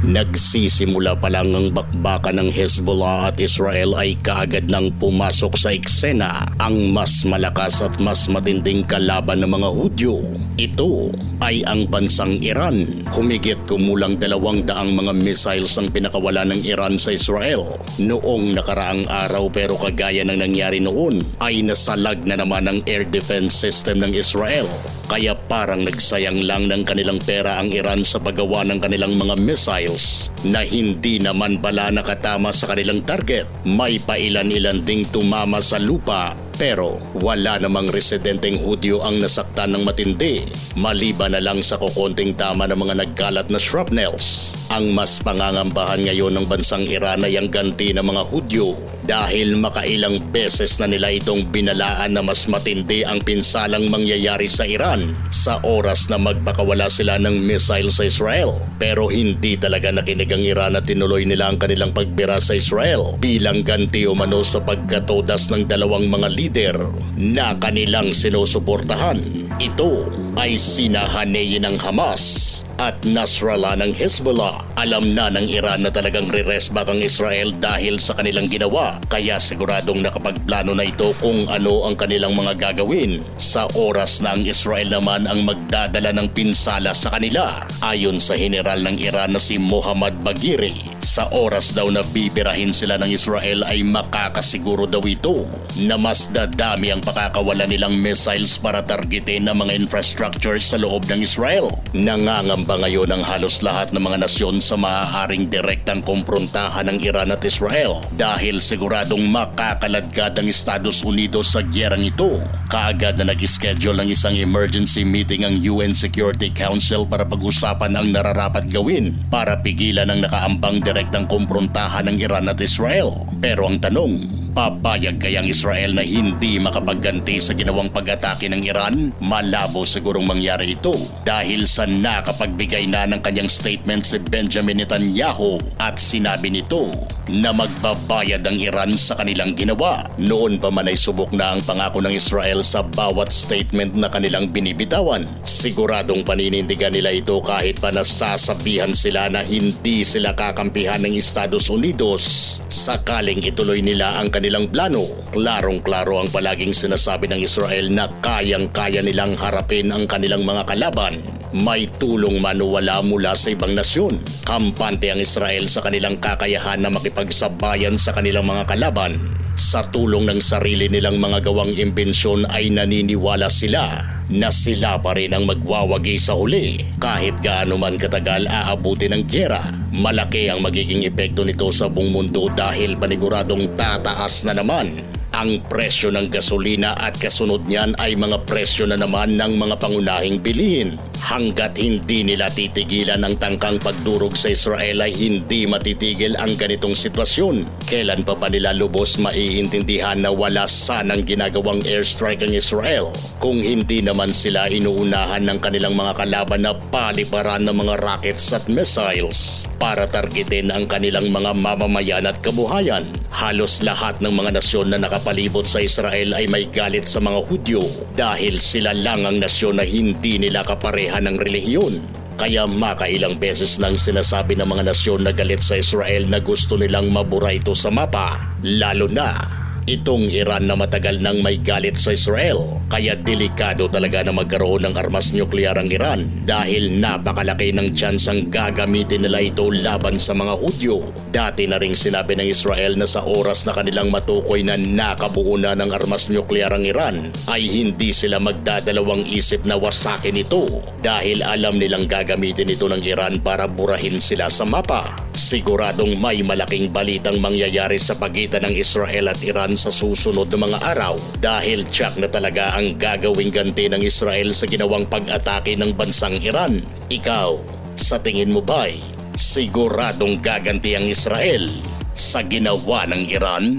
Nagsisimula pa lang ang bakbakan ng Hezbollah at Israel ay kaagad nang pumasok sa eksena ang mas malakas at mas matinding kalaban ng mga Hudyo. Ito ay ang bansang Iran. Humigit kumulang dalawang daang mga missiles ang pinakawala ng Iran sa Israel noong nakaraang araw pero kagaya ng nangyari noon ay nasalag na naman ang air defense system ng Israel. Kaya parang nagsayang lang ng kanilang pera ang Iran sa paggawa ng kanilang mga missiles na hindi naman bala nakatama sa kanilang target. May pailan-ilan ding tumama sa lupa pero wala namang residenteng Hudyo ang nasaktan ng matindi maliban na lang sa kukonting tama ng mga nagkalat na shrapnels. Ang mas pangangambahan ngayon ng bansang Iran ay ang ganti ng mga Hudyo dahil makailang beses na nila itong binalaan na mas matindi ang pinsalang mangyayari sa Iran sa oras na magpakawala sila ng missile sa Israel. Pero hindi talaga nakinig ang Iran at tinuloy nila ang kanilang pagbira sa Israel bilang ganti umano sa pagkatodas ng dalawang mga lider na kanilang sinusuportahan. Ito ay sinahaneyin ng Hamas at Nasrallah ng Hezbollah. Alam na ng Iran na talagang re-resback ang Israel dahil sa kanilang ginawa. Kaya siguradong nakapagplano na ito kung ano ang kanilang mga gagawin. Sa oras na ang Israel naman ang magdadala ng pinsala sa kanila. Ayon sa general ng Iran na si Mohammad Bagheri, sa oras daw na bibirahin sila ng Israel ay makakasiguro daw ito na mas dadami ang pakakawala nilang missiles para targetin ang mga infrastructure sa loob ng Israel. Nangangamba ngayon ang halos lahat ng mga nasyon sa maaaring direktang komprontahan ng Iran at Israel dahil siguradong makakaladkad ang Estados Unidos sa gyerang ito. Kaagad na nag-schedule ng isang emergency meeting ang UN Security Council para pag-usapan ang nararapat gawin para pigilan ang nakaambang direktang komprontahan ng Iran at Israel. Pero ang tanong, Papayag kayang Israel na hindi makapagganti sa ginawang pag-atake ng Iran? Malabo sigurong mangyari ito dahil sa nakapagbigay na ng kanyang statement si Benjamin Netanyahu at sinabi nito na magbabayad ang Iran sa kanilang ginawa. Noon pa man ay subok na ang pangako ng Israel sa bawat statement na kanilang binibitawan. Siguradong paninindigan nila ito kahit pa nasasabihan sila na hindi sila kakampihan ng Estados Unidos. Sakaling ituloy nila ang kanilang plano, klarong-klaro ang palaging sinasabi ng Israel na kayang-kaya nilang harapin ang kanilang mga kalaban may tulong man o wala mula sa ibang nasyon. Kampante ang Israel sa kanilang kakayahan na makipagsabayan sa kanilang mga kalaban. Sa tulong ng sarili nilang mga gawang imbensyon ay naniniwala sila na sila pa rin ang magwawagi sa huli. Kahit gaano man katagal aabuti ng gyera, malaki ang magiging epekto nito sa buong mundo dahil paniguradong tataas na naman ang presyo ng gasolina at kasunod niyan ay mga presyo na naman ng mga pangunahing bilihin. Hanggat hindi nila titigilan ang tangkang pagdurog sa Israel ay hindi matitigil ang ganitong sitwasyon. Kailan pa ba nila lubos maiintindihan na wala sanang ginagawang airstrike ang Israel kung hindi naman sila inuunahan ng kanilang mga kalaban na paliparan ng mga rockets at missiles para targetin ang kanilang mga mamamayan at kabuhayan. Halos lahat ng mga nasyon na nakapalibot sa Israel ay may galit sa mga Hudyo dahil sila lang ang nasyon na hindi nila kapareha ng relihiyon. Kaya makailang beses nang sinasabi ng mga nasyon na galit sa Israel na gusto nilang mabura ito sa mapa, lalo na itong Iran na matagal nang may galit sa Israel. Kaya delikado talaga na magkaroon ng armas nuklear ang Iran dahil napakalaki ng tsansang gagamitin nila ito laban sa mga Hudyo. Dati na ring sinabi ng Israel na sa oras na kanilang matukoy na nakabuo na ng armas nuklear ang Iran ay hindi sila magdadalawang isip na wasakin ito dahil alam nilang gagamitin ito ng Iran para burahin sila sa mapa. Siguradong may malaking balitang mangyayari sa pagitan ng Israel at Iran sa susunod na mga araw dahil tsak na talaga ang gagawing ganti ng Israel sa ginawang pag-atake ng bansang Iran. Ikaw, sa tingin mo ba'y siguradong gaganti ang Israel sa ginawa ng Iran?